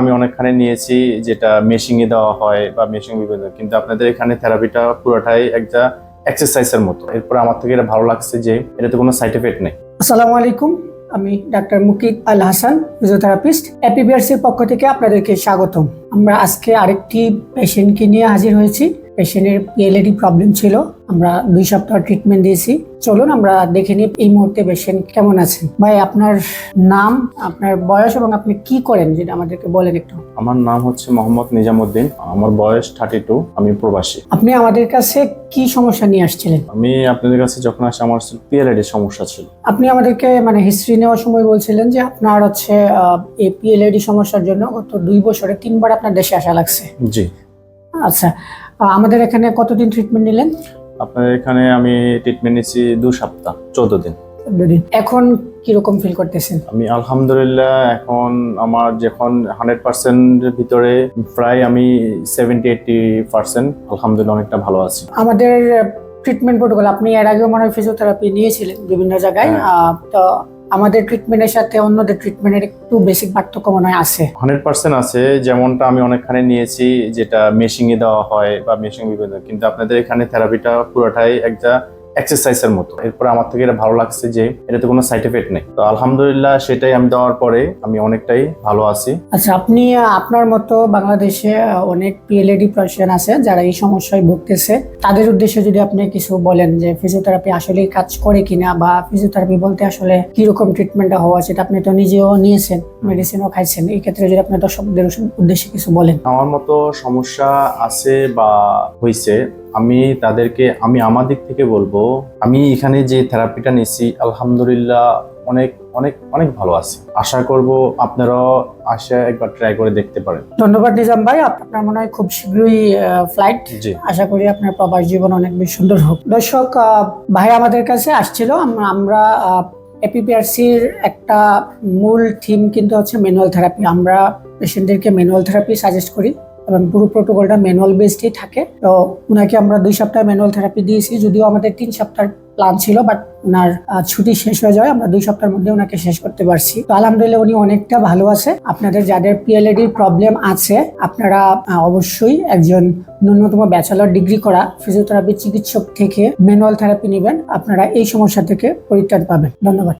আমি অনেকখানে নিয়েছি, যেটা মেশিংয়ে দেওয়া হয় বা মেশিং বিভিন্ন কিন্তু আপনাদের এখানে থেরাপিটা পুরোটাই একটা এক্সারসাইজের মতো। এরপর আমার থেকে এটা ভালো লাগছে যে এটাতে কোনো সাইড এফেক্ট নেই। আসসালামু আলাইকুম, আমি ডাক্তার মুকিদ আল হাসান ফিজিওথেরাপিস্ট এপিবিআরসির পক্ষ থেকে আপনাদেরকে স্বাগতম। আমরা আজকে আরেকটি পেশেন্টকে নিয়ে হাজির হয়েছি। পেশেন্টের পিএলএডি প্রবলেম ছিল আমরা দুই সপ্তাহ ট্রিটমেন্ট দিয়েছি। চলুন আমরা দেখে নিই এই মুহূর্তে পেশেন্ট কেমন আছেন ভাই আপনার নাম আপনার বয়স এবং আপনি কি করেন যেটা আমাদেরকে বলেন একটু। আমার নাম হচ্ছে মোহাম্মদ নিজামুদ্দিন আমার বয়স থার্টি টু আমি প্রবাসী। আপনি আমাদের কাছে কি সমস্যা নিয়ে আসছিলেন? আমি আপনাদের কাছে যখন আসি আমার পিএলআইডি সমস্যা ছিল। আপনি আমাদেরকে মানে হিস্ট্রি নেওয়ার সময় বলছিলেন যে আপনার হচ্ছে এই পিএলএডি সমস্যার জন্য গত দুই বছরে তিনবার আপনার দেশে আসা লাগছে। জি। আচ্ছা আমাদের এখানে কতদিন ট্রিটমেন্ট নিলেন? আপনাদের এখানে আমি ট্রিটমেন্ট নিয়েছি দু সপ্তাহ চোদ্দ দিন। এখন কীরকম ফিল করতেছেন? আমি আলহামদুলিল্লাহ এখন আমার যখন হান্ড্রেড পার্সেন্টের ভিতরে প্রায় আমি সেভেন্টি এইটি পার্সেন্ট আলহামদুলিল্লাহ অনেকটা ভালো আছি। আমাদের ট্রিটমেন্ট প্রোটোকল আপনি এর আগেও মনে হয় ফিজিওথেরাপি নিয়েছিলেন বিভিন্ন জায়গায় হ্যাঁ। তো আমাদের ট্রিটমেন্টের সাথে অন্যদের ট্রিটমেন্টের একটু বেশি পার্থক্য মনে হয় আছে। হান্ড্রেড পার্সেন্ট আছে, যেমনটা আমি অনেকখানে নিয়েছি, যেটা মেশিনে দেওয়া হয় বা মেশিং বিভিন্ন কিন্তু আপনাদের এখানে থেরাপিটা পুরোটাই একটা এক্সারসাইজের মতো। এরপর আমার থেকে এটা ভালো লাগছে যে এটাতে কোনো সাইড এফেক্ট নেই। তো আলহামদুলিল্লাহ সেটাই আমি দেওয়ার পরে আমি অনেকটাই ভালো আছি। আচ্ছা আপনি আপনার মতো বাংলাদেশে অনেক পিএলএডি পেশেন্ট আছে যারা এই সমস্যায় ভুগতেছে। তাদের উদ্দেশ্যে যদি আপনি কিছু বলেন যে ফিজিওথেরাপি আসলে কাজ করে কিনা বা ফিজিওথেরাপি বলতে আসলে কীরকম ট্রিটমেন্টটা হওয়া উচিত আপনি তো নিজেও নিয়েছেন মেডিসিনও খাইছেন। এই ক্ষেত্রে যদি আপনি দর্শকদের উদ্দেশ্যে কিছু বলেন। আমার মতো সমস্যা আছে বা হয়েছে আমি তাদেরকে আমি আমার দিক থেকে বলব আমি এখানে যে থেরাপিটা নিচ্ছি আলহামদুলিল্লাহ অনেক অনেক অনেক ভালো আছি। আশা করব আপনারাও আসে একবার ট্রাই করে দেখতে পারেন। ধন্যবাদ নিজাম ভাই আপনার মনে হয় খুব শীঘ্রই ফ্লাইট আশা করি আপনার প্রবাস জীবন অনেক বেশি সুন্দর হোক। দর্শক ভাই আমাদের কাছে আসছিল। আম- আমরা এপিপিআরসির একটা মূল থিম কিন্তু হচ্ছে ম্যানুয়াল থেরাপি আমরা পেশেন্টদেরকে ম্যানুয়াল থেরাপি সাজেস্ট করি। এবং পুরো প্রোটোকলটা ম্যানুয়াল বেসডই থাকে। তো ওনাকে আমরা দুই সপ্তাহ ম্যানুয়াল থেরাপি দিয়েছি, যদিও আমাদের তিন সপ্তাহ প্ল্যান ছিল বাট ওনার ছুটি শেষ হয়ে যায় আমরা দুই সপ্তাহের মধ্যে ওনাকে শেষ করতে পারছি। তো আলহামদুলিল্লাহ উনি অনেকটা ভালো আছে। আপনাদের যাদের পিএলএডির প্রবলেম আছে, আপনারা অবশ্যই একজন ন্যূনতম ব্যাচেলর ডিগ্রি করা ফিজিওথেরাপি চিকিৎসক থেকে ম্যানুয়াল থেরাপি নেবেন। আপনারা এই সমস্যা থেকে পরিত্রাণ পাবেন। ধন্যবাদ।